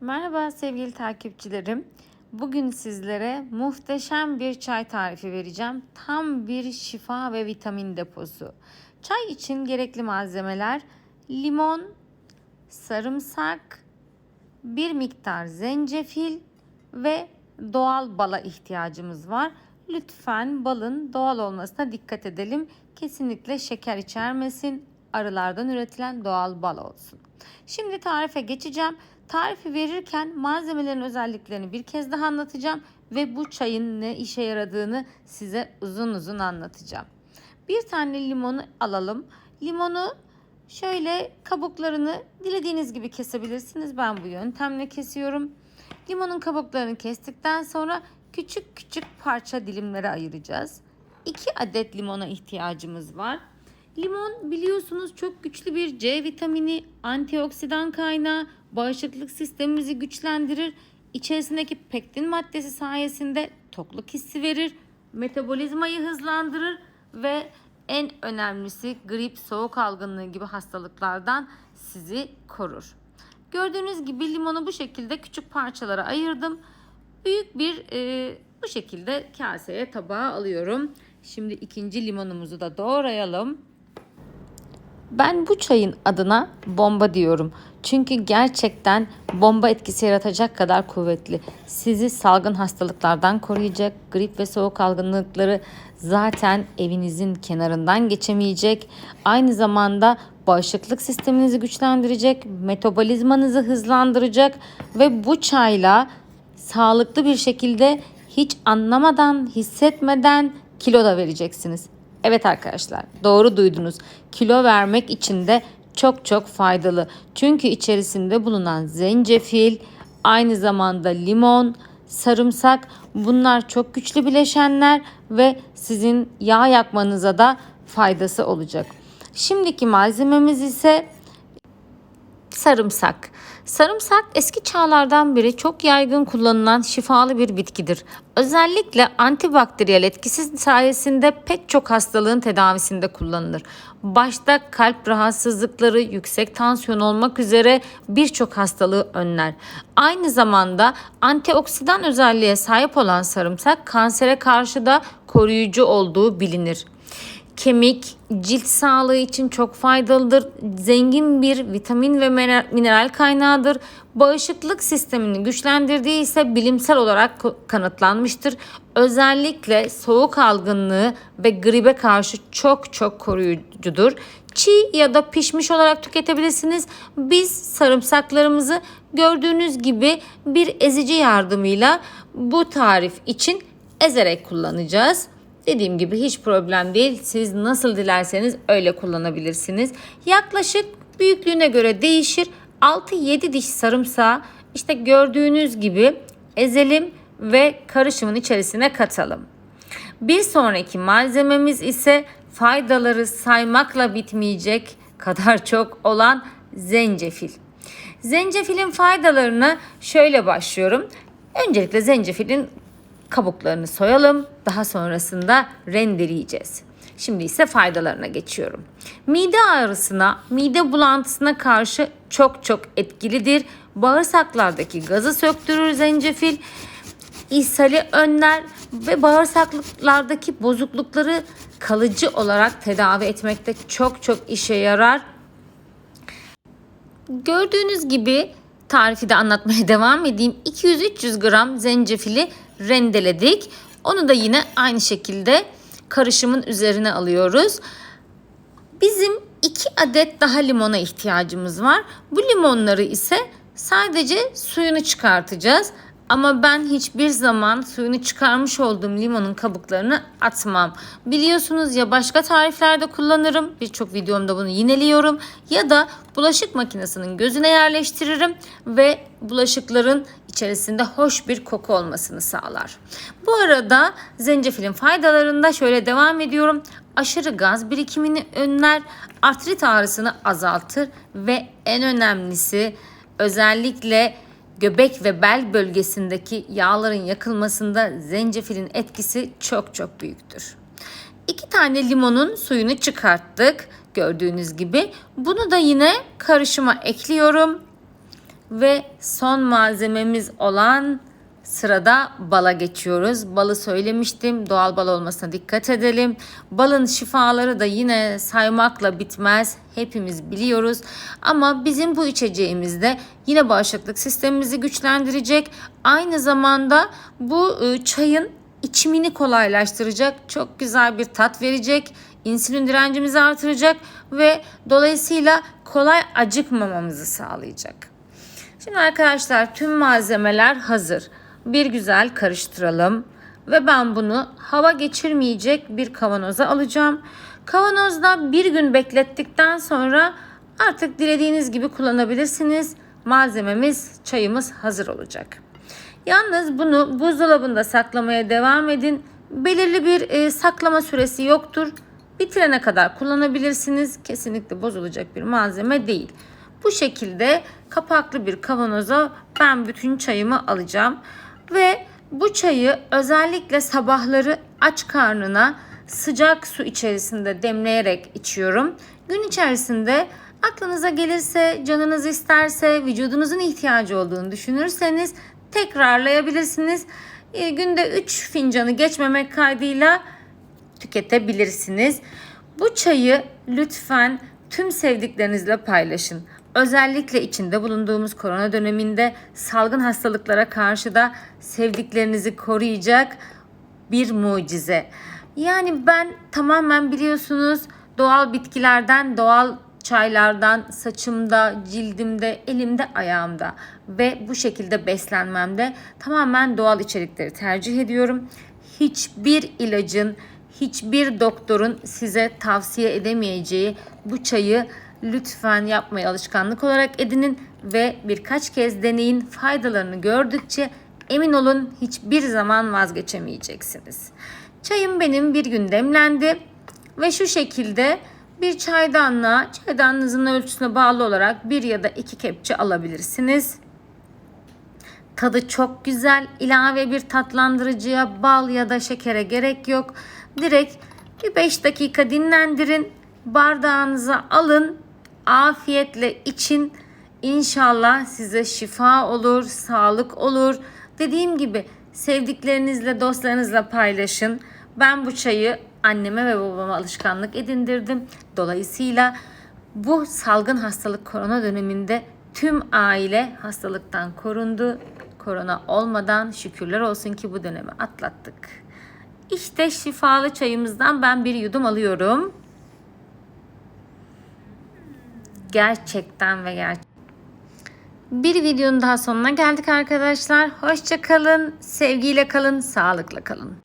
Merhaba sevgili takipçilerim. Bugün sizlere muhteşem bir çay tarifi vereceğim. Tam bir şifa ve vitamin deposu. Çay için gerekli malzemeler limon, sarımsak, bir miktar zencefil ve doğal bala ihtiyacımız var. Lütfen balın doğal olmasına dikkat edelim. Kesinlikle şeker içermesin. Arılardan üretilen doğal bal olsun. Şimdi tarife geçeceğim. Tarifi verirken malzemelerin özelliklerini bir kez daha anlatacağım ve bu çayın ne işe yaradığını size uzun uzun anlatacağım. Bir tane limonu alalım. Limonu şöyle kabuklarını dilediğiniz gibi kesebilirsiniz. Ben bu yöntemle kesiyorum. Limonun kabuklarını kestikten sonra küçük küçük parça dilimlere ayıracağız. 2 adet limona ihtiyacımız var. Limon biliyorsunuz çok güçlü bir C vitamini, antioksidan kaynağı, bağışıklık sistemimizi güçlendirir. İçerisindeki pektin maddesi sayesinde tokluk hissi verir, metabolizmayı hızlandırır ve en önemlisi grip, soğuk algınlığı gibi hastalıklardan sizi korur. Gördüğünüz gibi limonu bu şekilde küçük parçalara ayırdım. Büyük bir e, bu şekilde kaseye tabağa alıyorum. Şimdi ikinci limonumuzu da doğrayalım. Ben bu çayın adına bomba diyorum. Çünkü gerçekten bomba etkisi yaratacak kadar kuvvetli. Sizi salgın hastalıklardan koruyacak, grip ve soğuk algınlıkları zaten evinizin kenarından geçemeyecek. Aynı zamanda bağışıklık sisteminizi güçlendirecek, metabolizmanızı hızlandıracak ve bu çayla sağlıklı bir şekilde hiç anlamadan, hissetmeden kilo da vereceksiniz. Evet arkadaşlar doğru duydunuz. Kilo vermek için de çok çok faydalı. Çünkü içerisinde bulunan zencefil, aynı zamanda limon, sarımsak bunlar çok güçlü bileşenler ve sizin yağ yakmanıza da faydası olacak. Şimdiki malzememiz ise sarımsak. Sarımsak eski çağlardan beri çok yaygın kullanılan şifalı bir bitkidir. Özellikle antibakteriyel etkisi sayesinde pek çok hastalığın tedavisinde kullanılır. Başta kalp rahatsızlıkları, yüksek tansiyon olmak üzere birçok hastalığı önler. Aynı zamanda antioksidan özelliğe sahip olan sarımsak kansere karşı da koruyucu olduğu bilinir kemik, cilt sağlığı için çok faydalıdır. Zengin bir vitamin ve mineral kaynağıdır. Bağışıklık sistemini güçlendirdiği ise bilimsel olarak kanıtlanmıştır. Özellikle soğuk algınlığı ve gribe karşı çok çok koruyucudur. Çiğ ya da pişmiş olarak tüketebilirsiniz. Biz sarımsaklarımızı gördüğünüz gibi bir ezici yardımıyla bu tarif için ezerek kullanacağız. Dediğim gibi hiç problem değil. Siz nasıl dilerseniz öyle kullanabilirsiniz. Yaklaşık büyüklüğüne göre değişir. 6-7 diş sarımsağı işte gördüğünüz gibi ezelim ve karışımın içerisine katalım. Bir sonraki malzememiz ise faydaları saymakla bitmeyecek kadar çok olan zencefil. Zencefilin faydalarına şöyle başlıyorum. Öncelikle zencefilin kabuklarını soyalım. Daha sonrasında rendeleyeceğiz. Şimdi ise faydalarına geçiyorum. Mide ağrısına, mide bulantısına karşı çok çok etkilidir. Bağırsaklardaki gazı söktürür zencefil. ishali önler ve bağırsaklardaki bozuklukları kalıcı olarak tedavi etmekte çok çok işe yarar. Gördüğünüz gibi tarifi de anlatmaya devam edeyim. 200-300 gram zencefili rendeledik. Onu da yine aynı şekilde karışımın üzerine alıyoruz. Bizim iki adet daha limona ihtiyacımız var. Bu limonları ise sadece suyunu çıkartacağız. Ama ben hiçbir zaman suyunu çıkarmış olduğum limonun kabuklarını atmam. Biliyorsunuz ya başka tariflerde kullanırım. Birçok videomda bunu yineliyorum. Ya da bulaşık makinesinin gözüne yerleştiririm ve bulaşıkların içerisinde hoş bir koku olmasını sağlar. Bu arada zencefilin faydalarında şöyle devam ediyorum. Aşırı gaz birikimini önler, artrit ağrısını azaltır ve en önemlisi özellikle göbek ve bel bölgesindeki yağların yakılmasında zencefilin etkisi çok çok büyüktür. İki tane limonun suyunu çıkarttık gördüğünüz gibi. Bunu da yine karışıma ekliyorum. Ve son malzememiz olan sırada bala geçiyoruz. Balı söylemiştim. Doğal bal olmasına dikkat edelim. Balın şifaları da yine saymakla bitmez. Hepimiz biliyoruz. Ama bizim bu içeceğimizde yine bağışıklık sistemimizi güçlendirecek. Aynı zamanda bu e, çayın içimini kolaylaştıracak. Çok güzel bir tat verecek. İnsülin direncimizi artıracak ve dolayısıyla kolay acıkmamamızı sağlayacak. Şimdi arkadaşlar tüm malzemeler hazır. Bir güzel karıştıralım ve ben bunu hava geçirmeyecek bir kavanoza alacağım. Kavanozda bir gün beklettikten sonra artık dilediğiniz gibi kullanabilirsiniz. Malzememiz, çayımız hazır olacak. Yalnız bunu buzdolabında saklamaya devam edin. Belirli bir e, saklama süresi yoktur. Bitirene kadar kullanabilirsiniz. Kesinlikle bozulacak bir malzeme değil. Bu şekilde kapaklı bir kavanoza ben bütün çayımı alacağım. Ve bu çayı özellikle sabahları aç karnına sıcak su içerisinde demleyerek içiyorum. Gün içerisinde aklınıza gelirse, canınız isterse, vücudunuzun ihtiyacı olduğunu düşünürseniz tekrarlayabilirsiniz. E, günde 3 fincanı geçmemek kaydıyla tüketebilirsiniz. Bu çayı lütfen tüm sevdiklerinizle paylaşın. Özellikle içinde bulunduğumuz korona döneminde salgın hastalıklara karşı da sevdiklerinizi koruyacak bir mucize. Yani ben tamamen biliyorsunuz doğal bitkilerden, doğal çaylardan saçımda, cildimde, elimde, ayağımda ve bu şekilde beslenmemde tamamen doğal içerikleri tercih ediyorum. Hiçbir ilacın, hiçbir doktorun size tavsiye edemeyeceği bu çayı lütfen yapmayı alışkanlık olarak edinin ve birkaç kez deneyin faydalarını gördükçe emin olun hiçbir zaman vazgeçemeyeceksiniz. Çayım benim bir gün demlendi ve şu şekilde bir çaydanlığa çaydanlığınızın ölçüsüne bağlı olarak bir ya da iki kepçe alabilirsiniz. Tadı çok güzel. İlave bir tatlandırıcıya bal ya da şekere gerek yok. Direkt bir 5 dakika dinlendirin. Bardağınıza alın. Afiyetle için. İnşallah size şifa olur, sağlık olur. Dediğim gibi sevdiklerinizle, dostlarınızla paylaşın. Ben bu çayı anneme ve babama alışkanlık edindirdim. Dolayısıyla bu salgın hastalık korona döneminde tüm aile hastalıktan korundu. Korona olmadan şükürler olsun ki bu dönemi atlattık. İşte şifalı çayımızdan ben bir yudum alıyorum. Gerçekten ve gerçekten. Bir videonun daha sonuna geldik arkadaşlar. Hoşça kalın, sevgiyle kalın, sağlıkla kalın.